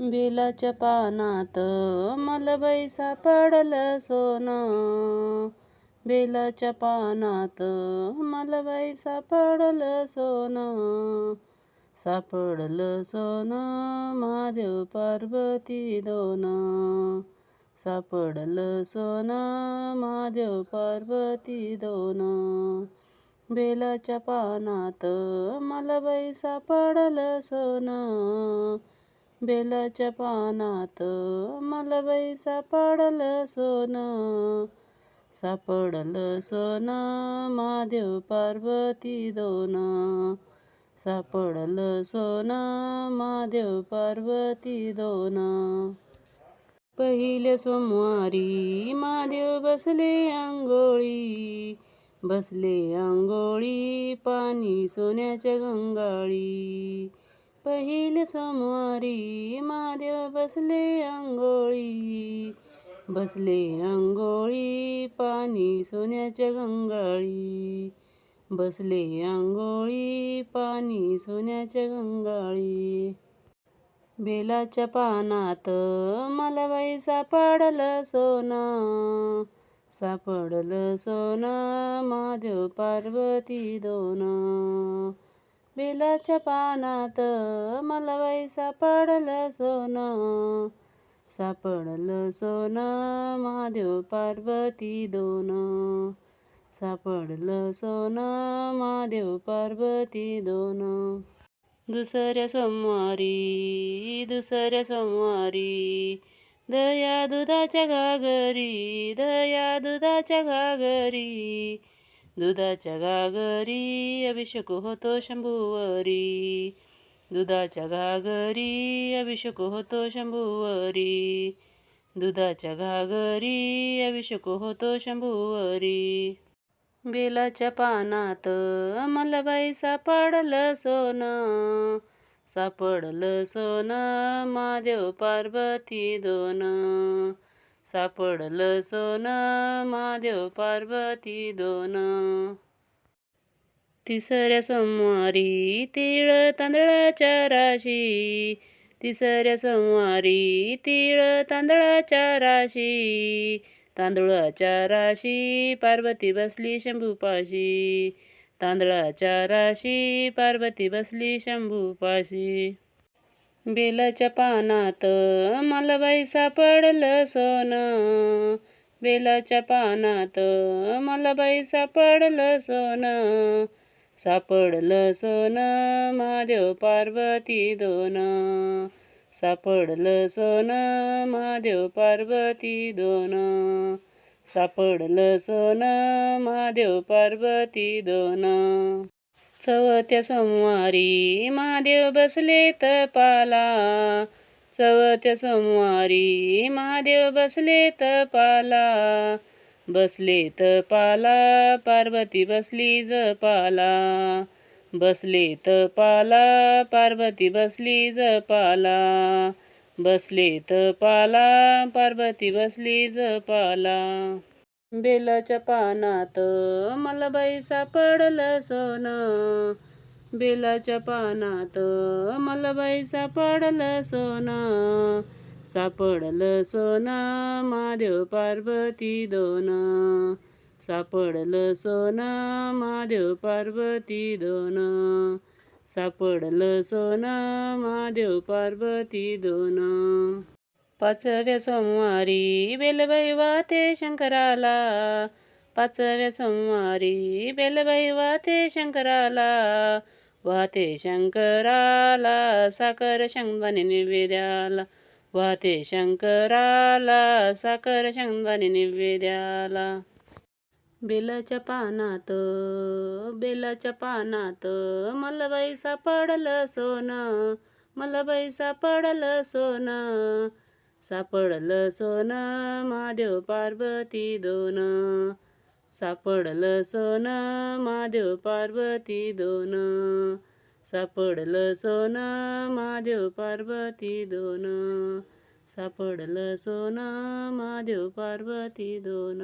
बेलाच्या पानात मलबाई सापडलं सोनं. बेलाच्या पानात मलबाई सापडलं सोनं. सापडलं सोनं महादेव पार्वती दोन. सापडलं सोनं महादेव पार्वती दोन. बेलाच्या पानात मलबाई सापडलं सोनं. बेलाच्या पानात मलबाई सापडलं सोनं सापडलं सोनं महादेव पार्वती दोन सापडलं सोनं महादेव पार्वती दोन. पहिले सोमवारी महादेव बसले आंघोळी बसले आंघोळी पाणी सोन्याच्या गंगाळी पहिले सोमवारी महादेव बसले अंगोळी बसले अंघोळी पाणी सोन्याच्या गंगाळी. बसले आंघोळी पाणी सोन्याच्या गंगाळी. बेलाच्या पानात मलबाई सापडलं सोनं. सापडलं सोनं महादेव पार्वती दोन. बेलाच्या पानात मलबाई सापडलं सोनं. सापडलं सोनं महादेव पार्वती दोन. सापडलं सोनं महादेव पार्वती दोन. दुसऱ्या सोमवारी दुसऱ्या सोमवारी दया दुधाच्या घागरी दया दुधाच्या घागरी दुधाच्या गागरी अभिषेक होतो शंभूवरी दुधाच्या घागरी अभिषेक होतो शंभूवरी दुधाच्या घागरी अभिषेक होतो शंभूवरी बेलाच्या पानात मलबाई सापडलं सोनं सापडलं सोनं महादेव पार्वती दोन सापडलं सोनं महादेव पार्वती दोन. तिसऱ्या सोमवारी तिळ तांदळाच्या राशी. तिसऱ्या सोमवारी तिळ तांदळाच्या राशी. तांदुळाच्या राशी पार्वती बसली शंभूपाशी. तांदळाच्या राशी पार्वती बसली शंभूपाशी. बेलाच्या पानात मलबाई सापडलं सोनं. बेलाच्या पानात मलबाई सापडलं सोनं. सापडलं सोनं महादेव पार्वती दोन. सापडलं सोनं महादेव पार्वती दोन. सापडलं सोनं महादेव पार्वती दोन. चवथ्या सोमवारी महादेव बसले तपाला चवथ्या सोमवारी महादेव बसले तपाला बसले तपाला पार्वती बसली जपाला. बसले तपाला पार्वती बसली जपाला. बसले तपाला पार्वती बसली जपाला. बेलाच्या पानात मलबाई सापडलं सोनं. बेलाच्या पानात मलबाई सापडलं सोनं. सापडलं सोनं महादेव पार्वती दोन. सापडलं सोनं महादेव पार्वती दोन. सापडलं सोनं महादेव पार्वती दोन. पाचव्या सोमवारी बेलबाई वाते शंकराला. पाचव्या सोमवारी बेलबाई वाते शंकराला. वाते शंकराला साखर शेंगदाणे निवेद्याला. वाते शंकराला साखर शेंगदाणे निवेद्याला. बेलाच्या पानात बेलाच्या पानात मलबाई सापडलं सोनं मलबाई सापडलं सोनं. सापडलं सोनं महादेव पार्वती दोन. सापडलं सोनं महादेव पार्वती दोन. सापडलं सोनं महादेव पार्वती दोन. सापडलं सोनं महादेव पार्वती दोन.